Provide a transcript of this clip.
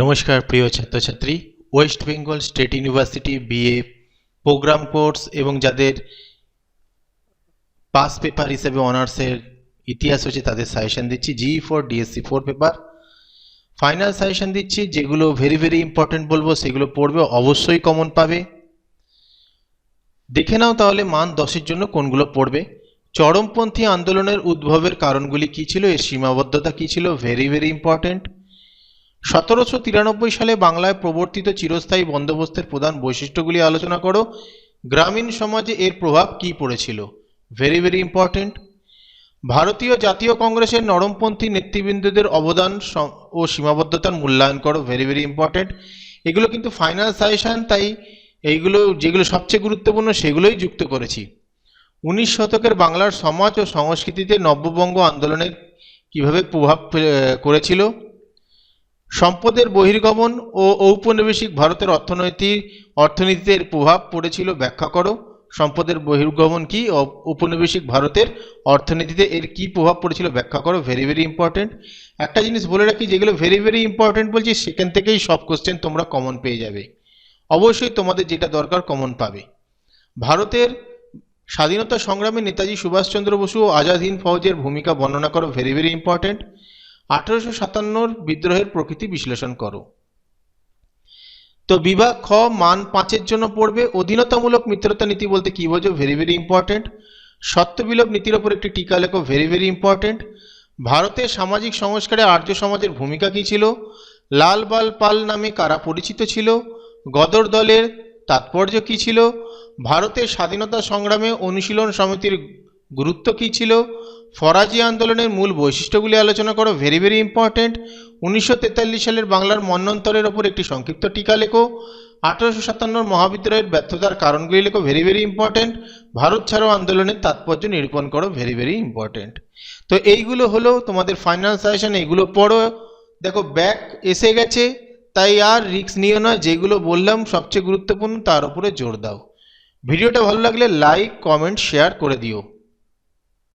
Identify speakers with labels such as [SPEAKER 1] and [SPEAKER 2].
[SPEAKER 1] নমস্কার, প্রিয় ছাত্রছাত্রী। West Bengal state university BA programme course এবং যাদের পাস পেপার হিসেবে অনার্সের ইতিহাস হচ্ছে তাদের সাজেশন দিচ্ছি। G four DSC four paper final suggestion দিচ্ছি, যেগুলো ভেরি ভেরি ইম্পর্টেন্ট বলব, সেগুলো পড়বে, অবশ্যই কমন পাবে। দেখে নাও তাহলে মান দশের জন্য কোনগুলো পড়বে। চরমপন্থী আন্দোলনের উদ্ভবের কারণগুলি কী ছিল, এর সীমাবদ্ধতা কী ছিল ভেরি ভেরি ইম্পর্টেন্ট সতেরোশো তিরানব্বই সালে বাংলায় প্রবর্তিত চিরস্থায়ী বন্দোবস্তের প্রধান বৈশিষ্ট্যগুলি আলোচনা করো। গ্রামীণ সমাজে এর প্রভাব কী পড়েছিল? ভেরি ভেরি ইম্পর্টেন্ট ভারতীয় জাতীয় কংগ্রেসের নরমপন্থী নেতৃবৃন্দদের অবদান ও সীমাবদ্ধতার মূল্যায়ন করো। ভেরি ভেরি ইম্পর্টেন্ট এগুলো কিন্তু ফাইনাল সাজেশন তাই এইগুলো, যেগুলো সবচেয়ে গুরুত্বপূর্ণ, সেগুলোই যুক্ত করেছি। উনিশ শতকের বাংলার সমাজ ও সংস্কৃতিতে নব্যবঙ্গ আন্দোলনের কীভাবে প্রভাব করেছিল? সম্পদের বহির্গমন ও ঔপনিবেশিক ভারতের অর্থনৈতিক, অর্থনীতিতে প্রভাব পড়েছিল ব্যাখ্যা করো। সম্পদের বহির্গমন কি ঔপনিবেশিক ভারতের অর্থনীতিতে এর কি প্রভাব পড়েছিল ব্যাখ্যা করো ভেরি ভেরি ইম্পর্টেন্ট একটা জিনিস বলে রাখি, যেগুলো ভেরি ভেরি ইম্পর্টেন্ট বলছি, সেখান থেকেই সব কোশ্চেন তোমরা কমন পেয়ে যাবে। অবশ্যই তোমাদের যেটা দরকার কমন পাবে। ভারতের স্বাধীনতা সংগ্রামে নেতাজি সুভাষচন্দ্র বসু ও আজাদ হিন্দ ফৌজের ভূমিকা বর্ণনা করো ভেরি ভেরি ইম্পর্টেন্ট আঠারোশো সাতান্নর বিদ্রোহের প্রকৃতি বিশ্লেষণ করো। তো বিভাগ খ মান পাঁচের জন্য পড়বে। অধীনতামূলক মিত্রতা নীতি বলতে কি বোঝো? ভেরি ভেরি ইম্পর্টেন্ট সত্যবিলোপ নীতির ওপর একটি টিকা লেখো। ভেরি ভেরি ইম্পর্টেন্ট ভারতের সামাজিক সংস্কারে আর্য সমাজের ভূমিকা কী ছিল? লাল বাল পাল নামে কারা পরিচিত ছিল? গদর দলের তাৎপর্য কী ছিল? ভারতের স্বাধীনতা সংগ্রামে অনুশীলন সমিতির গুরুত্ব কী ছিল? ফরাজি আন্দোলনের মূল বৈশিষ্ট্যগুলি আলোচনা করো। ভেরি ভেরি ইম্পর্টেন্ট উনিশশো সালের বাংলার মন্বন্তরের ওপর একটি সংক্ষিপ্ত টিকা লেখো। আঠারোশো সাতান্নর মহাবিদ্যালয়ের ব্যর্থতার কারণগুলি লেখো। ভেরি ভেরি ইম্পর্ট্যান্ট ভারত ছাড়ো আন্দোলনের তাৎপর্য নিরূপণ করো। ভেরি ভেরি ইম্পর্ট্যান্ট তো এইগুলো হলো তোমাদের ফাইনাল সাজেশন এইগুলো পড়ো। দেখো ব্যাক এসে গেছে, তাই আর রিস্ক নিও না। যেগুলো বললাম, সবচেয়ে গুরুত্বপূর্ণ, তার উপরে জোর দাও। ভিডিওটা ভালো লাগলে লাইক কমেন্ট শেয়ার করে দিও।